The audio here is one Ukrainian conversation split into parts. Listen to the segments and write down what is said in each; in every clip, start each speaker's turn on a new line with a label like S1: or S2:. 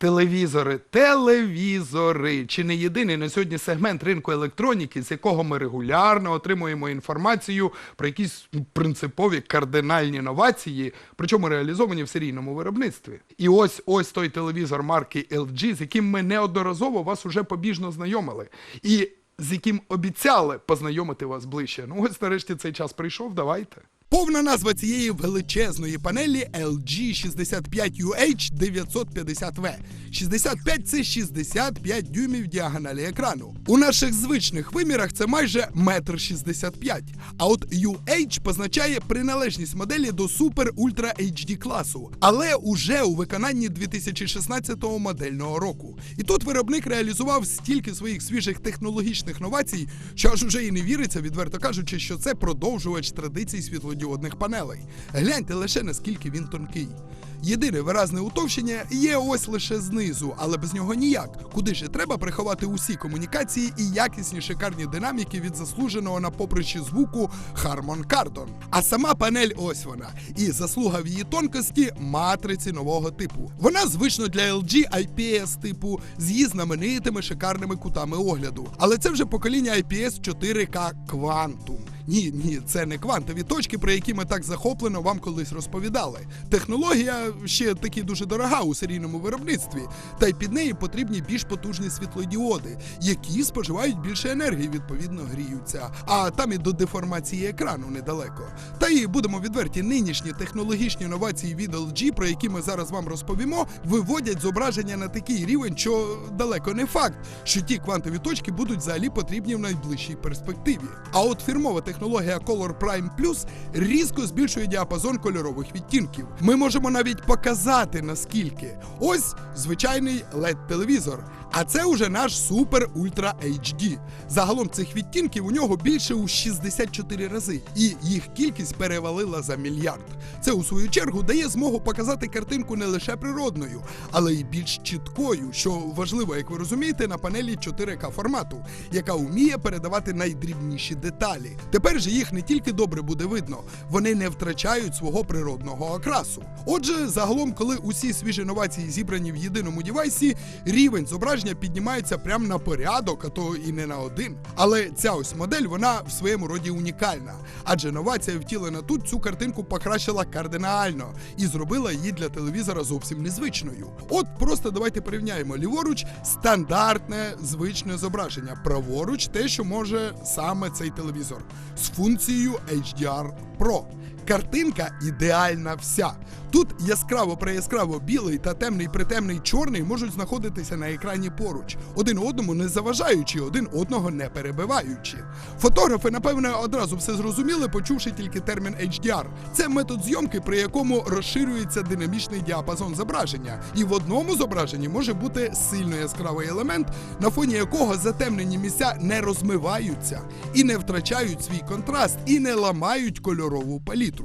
S1: Телевізори, телевізори. Чи не єдиний на сьогодні сегмент ринку електроніки, з якого ми регулярно отримуємо інформацію про якісь принципові кардинальні новації, причому реалізовані в серійному виробництві. І ось ось той телевізор марки LG, з яким ми неодноразово вас уже побіжно знайомили. І з яким обіцяли познайомити вас ближче. Ну ось нарешті цей час прийшов. Давайте. Повна назва цієї величезної панелі LG65UH 950V. 65 це 65 дюймів діагоналі екрану. У наших звичних вимірах це майже метр 65. А от UH позначає приналежність моделі до Super Ultra HD класу, але уже у виконанні 2016 модельного року. І тут виробник реалізував стільки своїх свіжих технологічних новацій, що аж уже і не віриться, відверто кажучи, що це продовжувач традицій світлодіодних панелей. Гляньте лише наскільки він тонкий. Єдине виразне утовщення є ось лише знизу, але без нього ніяк. Куди ж треба приховати усі комунікації і якісні шикарні динаміки від заслуженого на поприщі звуку Harman Kardon. А сама панель ось вона. І заслуга в її тонкості матриці нового типу. Вона звично для LG IPS типу з її знаменитими шикарними кутами огляду. Але це вже покоління IPS 4K Quantum. Ні, ні, це не квантові точки, про які ми так захоплено вам колись розповідали. Технологія ще таки дуже дорога у серійному виробництві, та й під неї потрібні більш потужні світлодіоди, які споживають більше енергії, відповідно гріються. А там і до деформації екрану недалеко. Та і будемо відверті, нинішні технологічні новації від LG, про які ми зараз вам розповімо, виводять зображення на такий рівень, що далеко не факт, що ті квантові точки будуть взагалі потрібні в найближчій перспективі. А от фірмова технологія Color Prime Plus різко збільшує діапазон кольорових відтінків. Ми можемо навіть показати наскільки. Ось звичайний led телевізор. А це уже наш Super Ultra HD. Загалом цих відтінків у нього більше у 64 рази, і їх кількість перевалила за мільярд. Це у свою чергу дає змогу показати картинку не лише природною, але й більш чіткою, що важливо, як ви розумієте, на панелі 4К формату, яка вміє передавати найдрібніші деталі. Тепер же їх не тільки добре буде видно, вони не втрачають свого природного окрасу. Отже, загалом, коли усі свіжі новації зібрані в єдиному дівайсі, рівень зображення піднімається прямо на порядок, а то і не на один. Але ця ось модель вона в своєму роді унікальна, адже новація втілена тут цю картинку покращила кардинально і зробила її для телевізора зовсім незвичною. От просто давайте порівняємо ліворуч стандартне звичне зображення, праворуч те, що може саме цей телевізор з функцією HDR Pro. Картинка ідеальна вся. Тут яскраво преяскраво білий та темний притемний чорний можуть знаходитися на екрані поруч, один одному не заважаючи, один одного не перебиваючи. Фотографи, напевне, одразу все зрозуміли, почувши тільки термін HDR. Це метод зйомки, при якому розширюється динамічний діапазон зображення, і в одному зображенні може бути сильно яскравий елемент, на фоні якого затемнені місця не розмиваються і не втрачають свій контраст, і не ламають кольорову палітру.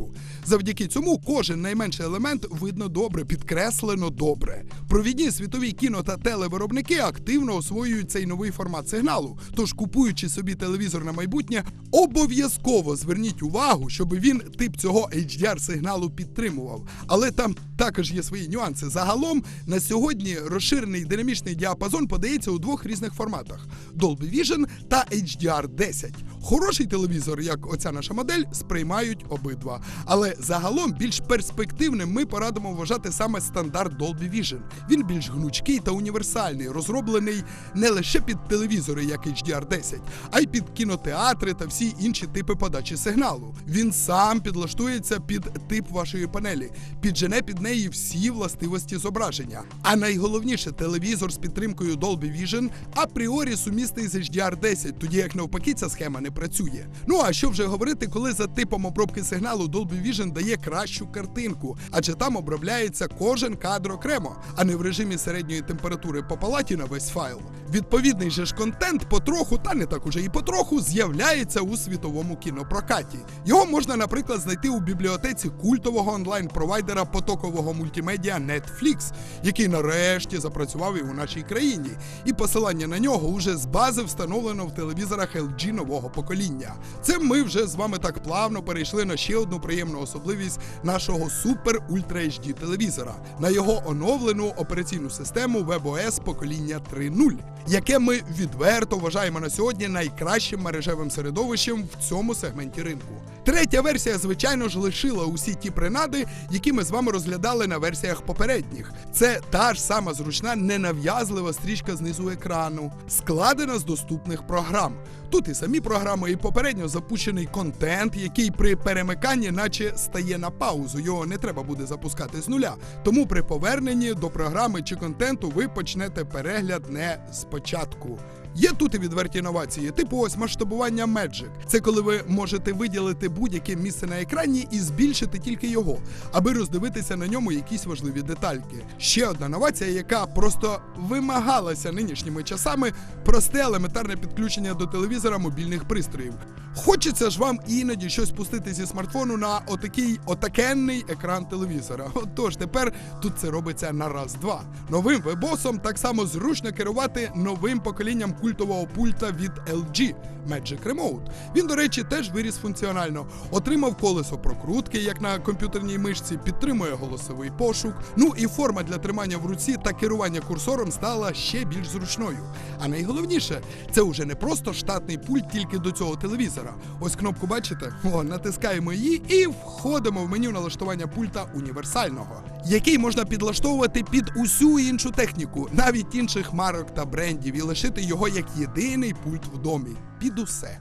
S1: Завдяки цьому кожен найменший елемент видно добре, підкреслено добре. Провідні світові кіно та телевиробники активно освоюють цей новий формат сигналу. Тож, купуючи собі телевізор на майбутнє, обов'язково зверніть увагу, щоб він тип цього HDR сигналу підтримував. Але там також є свої нюанси. Загалом на сьогодні розширений динамічний діапазон подається у двох різних форматах: Dolby Vision та HDR10. Хороший телевізор, як оця наша модель, сприймають обидва. Але загалом більш перспективним ми порадимо вважати саме стандарт Dolby Vision. Він більш гнучкий та універсальний, розроблений не лише під телевізори, як HDR10, а й під кінотеатри та всі інші типи подачі сигналу. Він сам підлаштується під тип вашої панелі, піджене під неї всі властивості зображення. А найголовніше, телевізор з підтримкою Dolby Vision апріорі сумісний з HDR10, тоді як навпаки ця схема не працює. Ну а що вже говорити, коли за типом обробки сигналу Dolby Vision дає кращу картинку, адже там обробляється кожен кадр окремо, а не в режимі середньої температури по палаті на весь файл. Відповідний же ж контент потроху, та не так уже і потроху, з'являється у світовому кінопрокаті. Його можна, наприклад, знайти у бібліотеці культового онлайн-провайдера потокового культового мультимедіа Netflix, який нарешті запрацював і у нашій країні. І посилання на нього уже з бази встановлено в телевізорах LG нового покоління. Це ми вже з вами так плавно перейшли на ще одну приємну особливість нашого супер ультра HD телевізора на його оновлену операційну систему WebOS покоління 3.0, яке ми відверто вважаємо на сьогодні найкращим мережевим середовищем в цьому сегменті ринку. Третя версія, звичайно ж, лишила усі ті принади, які ми з вами розглядали на версіях попередніх. Це та ж сама зручна ненав'язлива стрічка знизу екрану, складена з доступних програм. Тут і самі програми, і попередньо запущений контент, який при перемиканні, наче стає на паузу. Його не треба буде запускати з нуля. Тому при поверненні до програми чи контенту ви почнете перегляд не спочатку. Є тут і відверті інновації, типу ось масштабування Magic. Це коли ви можете виділити будь-яке місце на екрані і збільшити тільки його, аби роздивитися на ньому якісь важливі детальки. Ще одна новація, яка просто вимагалася нинішніми часами, просте елементарне підключення до телевізора мобільних пристроїв. Хочеться ж вам іноді щось пустити зі смартфону на отакий отакенний екран телевізора. Отож, тепер тут це робиться на раз-два. Новим вебосом так само зручно керувати новим поколінням культового пульта від LG Magic Remote. Він, до речі, теж виріс функціонально. Отримав колесо прокрутки, як на комп'ютерній мишці, підтримує голосовий пошук. Ну і форма для тримання в руці та керування курсором стала ще більш зручною. А найголовніше, це вже не просто штатний пульт тільки до цього телевізора. Ось кнопку бачите? О, натискаємо її і входимо в меню налаштування пульта універсального, який можна підлаштовувати під усю іншу техніку, навіть інших марок та брендів, і лишити його як єдиний пульт в домі. Під усе.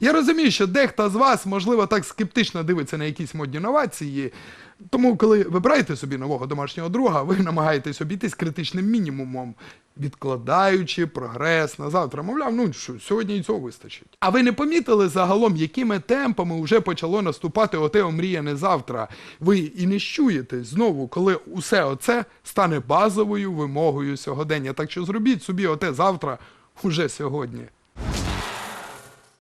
S1: Я розумію, що дехто з вас, можливо, так скептично дивиться на якісь модні новації. Тому, коли вибираєте собі нового домашнього друга, ви намагаєтесь обійтись критичним мінімумом, відкладаючи прогрес на завтра. Мовляв, ну що, сьогодні і цього вистачить. А ви не помітили загалом, якими темпами вже почало наступати оте омріяне завтра? Ви і не щуєтесь знову, коли усе оце стане базовою вимогою сьогодення. Так що зробіть собі оте завтра уже сьогодні.